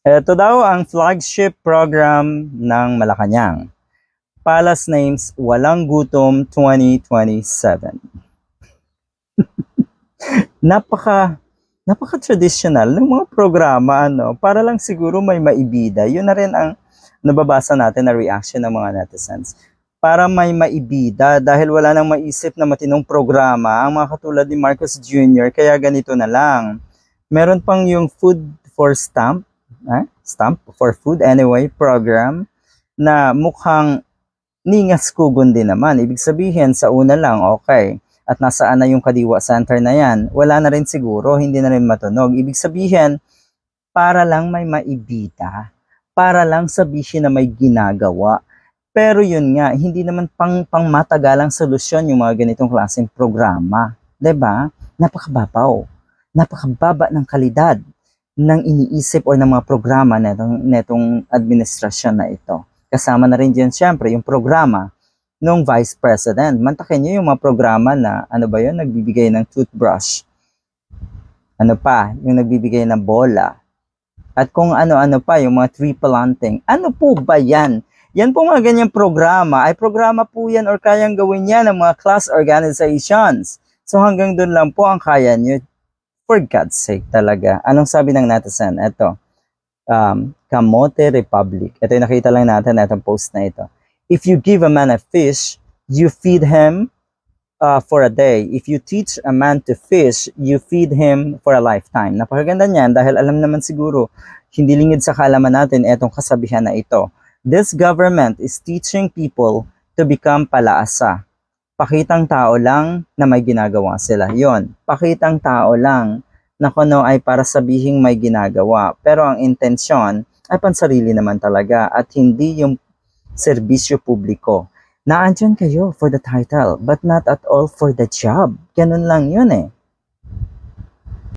Ito daw ang flagship program ng Malacanang. Palace Names Walang Gutom 2027. napaka napaka traditional ng mga programa ano para lang siguro may maibida. Yun na rin ang nababasa natin na reaction ng mga netizens. Para may maibida dahil wala nang maisip na matinong programa ang mga katulad ni Marcos Jr. Kaya ganito na lang. Meron pang yung food for stamp eh? stamp for food anyway program na mukhang ningas kugon din naman. Ibig sabihin, sa una lang, okay. At nasaan na yung Kadiwa Center na yan? Wala na rin siguro, hindi na rin matunog. Ibig sabihin, para lang may maibita, para lang sabihin na may ginagawa. Pero yun nga, hindi naman pang, pang matagalang solusyon yung mga ganitong klaseng programa. ba? Napakababaw. Napakababa ng kalidad ng iniisip o ng mga programa netong, netong administrasyon na ito. Kasama na rin dyan siyempre yung programa ng Vice President. Mantakin nyo yung mga programa na ano ba yun, nagbibigay ng toothbrush. Ano pa, yung nagbibigay ng bola. At kung ano-ano pa, yung mga tree planting. Ano po ba yan? Yan po mga ganyang programa, ay programa po yan or kayang gawin yan ng mga class organizations. So hanggang doon lang po ang kaya nyo for God's sake talaga. Anong sabi ng netizen? Ito, um, Kamote Republic. Ito yung nakita lang natin na itong post na ito. If you give a man a fish, you feed him uh, for a day. If you teach a man to fish, you feed him for a lifetime. Napakaganda niyan dahil alam naman siguro, hindi lingid sa kalaman natin itong kasabihan na ito. This government is teaching people to become palaasa pakitang tao lang na may ginagawa sila. Yon, pakitang tao lang na kuno ay para sabihing may ginagawa. Pero ang intensyon ay pansarili naman talaga at hindi yung serbisyo publiko. Naandyan kayo for the title but not at all for the job. Ganun lang yun eh.